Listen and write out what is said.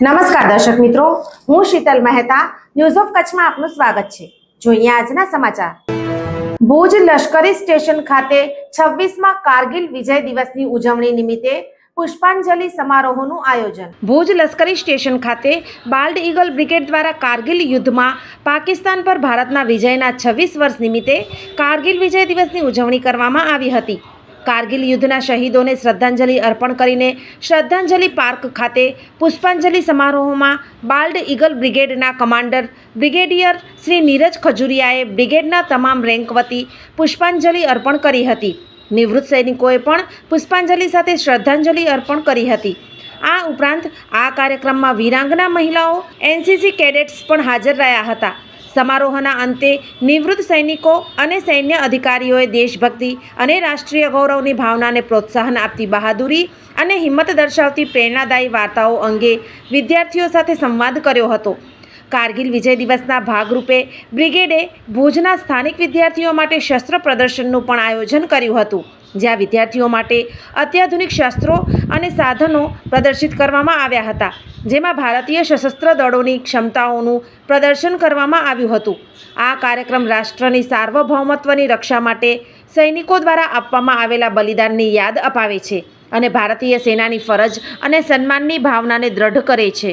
નમસ્કાર દર્શક મિત્રો, હું શીતલ મહેતા ન્યૂઝ ઓફ કચ્છમાં આપનું સ્વાગત છે. જોઈએ આજના સમાચાર. ભુજ લશ્કરી સ્ટેશન ખાતે છવ્વીસમાં કારગિલ વિજય દિવસની ઉજવણી નિમિત્તે પુષ્પાંજલિ સમારોહનું આયોજન. ભુજ લશ્કરી સ્ટેશન ખાતે બાલ્ડ ઈગલ બ્રિગેડ દ્વારા કારગિલ યુદ્ધમાં પાકિસ્તાન પર ભારતના વિજયના છવ્વીસ વર્ષ નિમિત્તે કારગિલ વિજય દિવસની ઉજવણી કરવામાં આવી હતી. કારગિલ યુદ્ધના શહીદોને શ્રદ્ધાંજલિ અર્પણ કરીને શ્રદ્ધાંજલિ પાર્ક ખાતે પુષ્પાંજલિ સમારોહમાં બાલ્ડ ઈગલ બ્રિગેડના કમાન્ડર બ્રિગેડિયર શ્રી નીરજ ખજુરિયાએ બ્રિગેડના તમામ રેન્ક વતી પુષ્પાંજલિ અર્પણ કરી હતી. નિવૃત્ત સૈનિકોએ પણ પુષ્પાંજલિ સાથે શ્રદ્ધાંજલિ અર્પણ કરી હતી. આ ઉપરાંત આ કાર્યક્રમમાં વીરાંગના મહિલાઓ, એનસીસી કેડેટ્સ પણ હાજર રહ્યા હતા. સમારોહના અંતે નિવૃત્ત સૈનિકો અને સૈન્ય અધિકારીઓએ દેશભક્તિ અને રાષ્ટ્રીય ગૌરવની ભાવનાને પ્રોત્સાહન આપતી બહાદુરી અને હિંમત દર્શાવતી પ્રેરણાદાયી વાર્તાઓ અંગે વિદ્યાર્થીઓ સાથે સંવાદ કર્યો હતો. કારગિલ વિજય દિવસના ભાગરૂપે બ્રિગેડે ભુજના સ્થાનિક વિદ્યાર્થીઓ માટે શસ્ત્ર પ્રદર્શનનું પણ આયોજન કર્યું હતું. જ્યાં વિદ્યાર્થીઓ માટે અત્યાધુનિક શસ્ત્રો અને સાધનો પ્રદર્શિત કરવામાં આવ્યા હતા, જેમાં ભારતીય સશસ્ત્ર દળોની ક્ષમતાઓનું પ્રદર્શન કરવામાં આવ્યું હતું. આ કાર્યક્રમ રાષ્ટ્રની સાર્વભૌમત્વની રક્ષા માટે સૈનિકો દ્વારા આપવામાં આવેલા બલિદાનની યાદ અપાવે છે અને ભારતીય સેનાની ફરજ અને સન્માનની ભાવનાને દ્રઢ કરે છે.